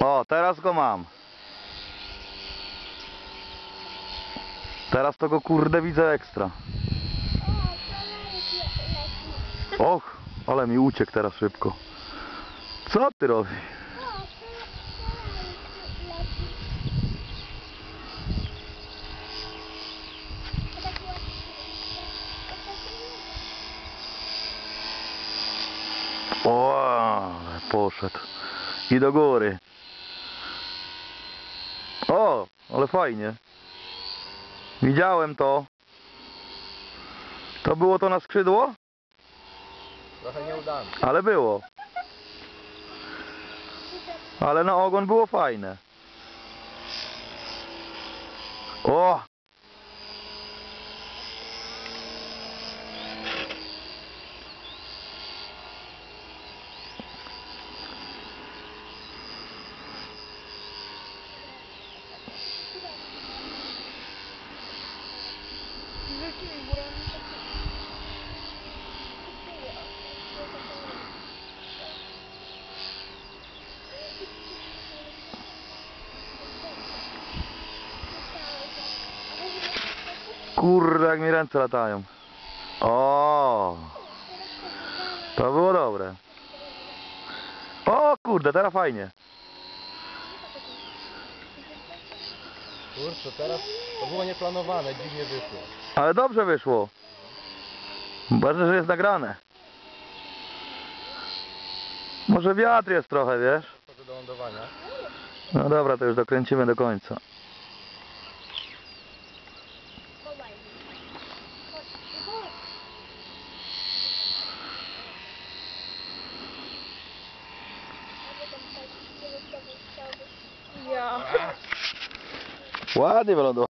O, teraz go mam. Teraz to go kurde widzę ekstra. Och, ale mi uciekł teraz szybko. Co ty robisz? O, poszedł. I do góry. O, ale fajnie. Widziałem to. To było to na skrzydło? Trochę nieudane. Ale było. Ale na ogon było fajne. O! Kurde, jak mi ręce latają. O! To było dobre. O kurde, teraz fajnie. Kurczę, teraz to było nieplanowane, dziwnie wyszło. Ale dobrze wyszło. Ważne, że jest nagrane. Może wiatr jest trochę, wiesz? Do lądowania. No dobra, to już dokręcimy do końca. Guarda, Velandor.